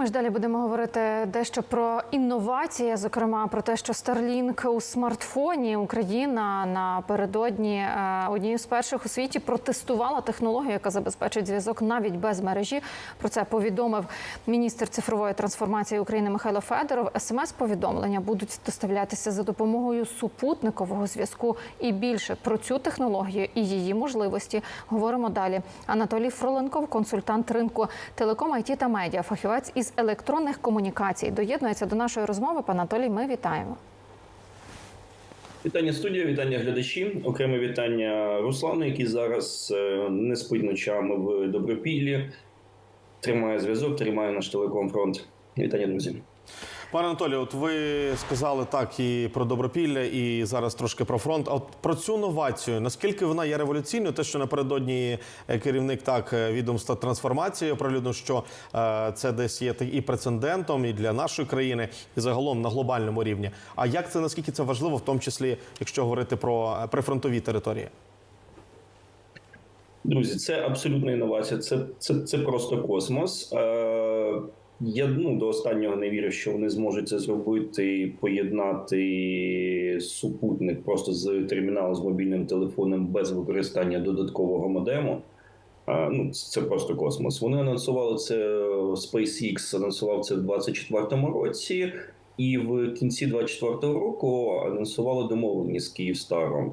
Ми ж далі будемо говорити дещо про інновації, зокрема про те, що Starlink у смартфоні Україна напередодні е, однією з перших у світі протестувала технологію, яка забезпечить зв'язок навіть без мережі. Про це повідомив міністр цифрової трансформації України Михайло Федоров. СМС-повідомлення будуть доставлятися за допомогою супутникового зв'язку. І більше про цю технологію і її можливості говоримо далі. Анатолій Фроленков, консультант ринку телеком, IT та медіа, фахівець із електронних комунікацій, доєднується до нашої розмови. Пан Анатолій, ми вітаємо. Вітання студія, вітання глядачі. Окреме вітання Руслану, який зараз е, не спить ночами в Добропіллі. Тримає зв'язок, тримає наш телеком-фронт. Вітання, друзі. Пане Анатолію, от ви сказали так і про добропілля, і зараз трошки про фронт. А от про цю новацію, наскільки вона є революційною, те, що напередодні е, керівник так е, відомства трансформації оприлюднив, що е, це десь є і прецедентом і для нашої країни, і загалом на глобальному рівні. А як це наскільки це важливо, в тому числі, якщо говорити про прифронтові території? Друзі, це абсолютна інновація. Це, це, це просто космос. Я ну, до останнього не вірив, що вони зможуть це зробити, поєднати супутник просто з терміналу з мобільним телефоном без використання додаткового модему. Ну, це просто космос. Вони анонсували це SpaceX анонсував це в 2024 році, і в кінці 2024 року анонсували домовленість з Київстаром.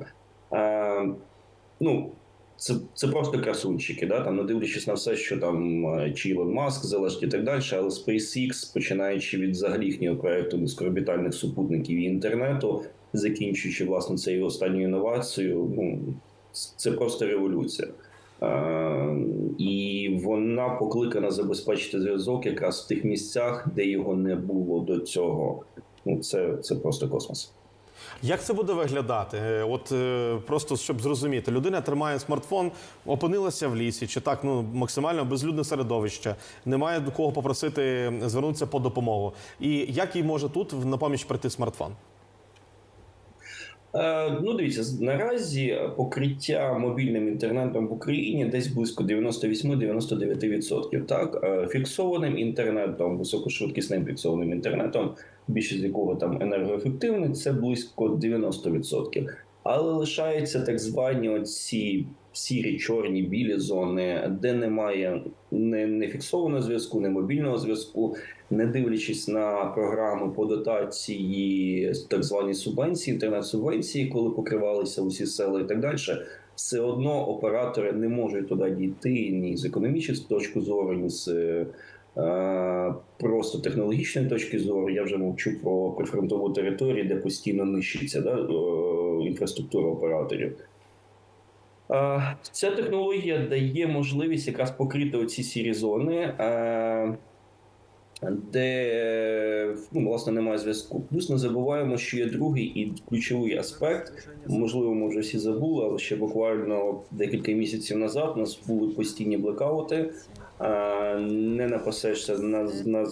Ну, це, це просто красунчики, да? там, не дивлячись на все, що там е, чи Ілон Маск залежить і так далі, але SpaceX, починаючи від взагалі їхнього проекту низькоорбітальних супутників і інтернету, закінчуючи власне цією останньою інновацією, ну це просто революція. Е, і вона покликана забезпечити зв'язок якраз в тих місцях, де його не було до цього. Ну, це, це просто космос. Як це буде виглядати? Е, От е, просто щоб зрозуміти, людина тримає смартфон, опинилася в лісі, чи так ну максимально безлюдне середовище, немає до кого попросити звернутися по допомогу. І як їй може тут на поміч прийти смартфон? Е, Ну, дивіться, наразі покриття мобільним інтернетом в Україні десь близько 98-99%. Так, Е, фіксованим інтернетом, високошвидкісним фіксованим інтернетом, більшість якого там енергоефективний, це близько 90%. Але лишаються так звані оці сірі, чорні, білі зони, де немає не, не фіксованого зв'язку, не мобільного зв'язку, не дивлячись на програми по дотації, так звані субвенції, інтернет-субвенції, коли покривалися усі села і так далі, все одно оператори не можуть туди дійти ні з економічної точки зору, ні з е, просто технологічної точки зору. Я вже мовчу про прифронтову територію, де постійно нищиться да, е, інфраструктура операторів. Е, Ця технологія дає можливість якраз покрити оці сірі зони, е, де ну, власне немає зв'язку. Плюс не забуваємо, що є другий і ключовий аспект. Можливо, ми вже всі забули, але ще буквально декілька місяців назад у нас були постійні блекаути. Е, Не напасешся на, на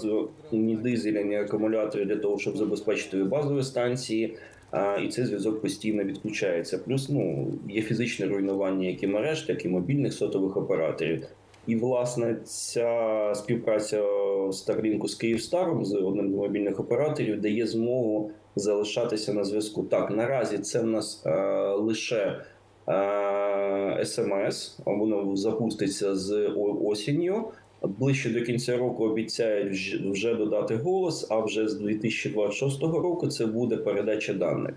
ні дизеля, ні акумулятори для того, щоб забезпечити базові станції. А, і цей зв'язок постійно відключається. Плюс ну є фізичне руйнування як і мереж, так і мобільних сотових операторів. І власне ця співпраця Starlink з Київстаром з одним з мобільних операторів дає змогу залишатися на зв'язку. Так, наразі це в нас е, лише е, СМС, воно запуститься з осінню. Ближче до кінця року обіцяють вже додати голос, а вже з 2026 року це буде передача даних.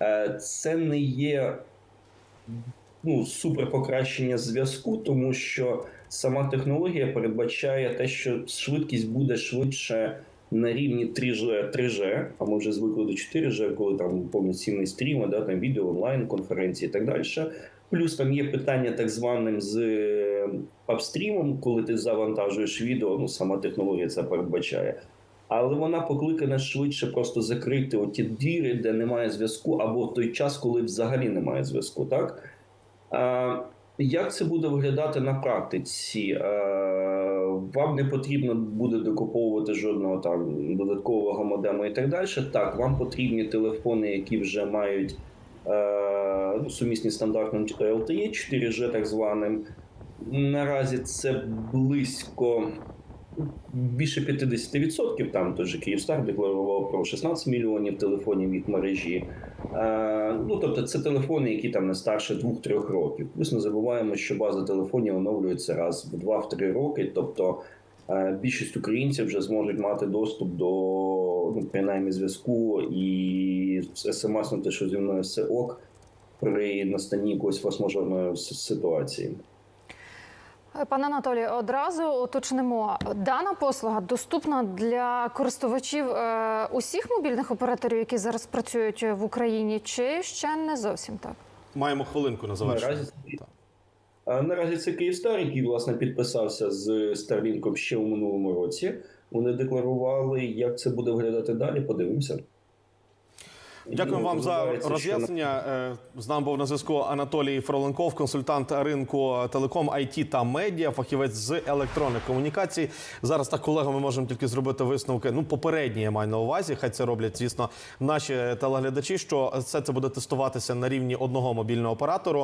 Е, Це не є ну, супер покращення зв'язку, тому що сама технологія передбачає те, що швидкість буде швидше на рівні 3G, 3G, а ми вже звикли до 4G, коли там повноцінний стрім, да, там відео, онлайн, конференції і так далі. Плюс там є питання так званим з е, апстрімом, коли ти завантажуєш відео, ну сама технологія це передбачає. Але вона покликана швидше просто закрити оті діри, де немає зв'язку, або в той час, коли взагалі немає зв'язку. Так? Як це буде виглядати на практиці? Вам не потрібно буде докуповувати жодного там додаткового модему і так далі. Так, вам потрібні телефони, які вже мають ну, сумісні стандартним LTE 4G, так званим. Наразі це близько більше 50%. Там той же Київстар декларував про 16 мільйонів телефонів їх мережі. Е, ну тобто, це телефони, які там не старше 2-3 років. Плюс не забуваємо, що база телефонів оновлюється раз в 2-3 роки. Тобто е, більшість українців вже зможуть мати доступ до ну, принаймні зв'язку і смс-нути, що зі мною все ок при настанні якоїсь форс-мажорної ситуації. Е, Пане Анатолію, одразу уточнимо, дана послуга доступна для користувачів е, усіх мобільних операторів, які зараз працюють в Україні, чи ще не зовсім так? Маємо хвилинку на завершення. Наразі, А наразі це Київстар, який власне підписався з Starlink ще у минулому році. Вони декларували, як це буде виглядати далі. Подивимося. Дякую вам за роз'яснення. Е, З нами був на зв'язку Анатолій Фроленков, консультант ринку телеком, IT та медіа, фахівець з електронних комунікацій. Зараз так, колега, ми можемо тільки зробити висновки. Ну, попередні я маю на увазі. Хай це роблять, звісно, наші телеглядачі. Що все це буде тестуватися на рівні одного мобільного оператору.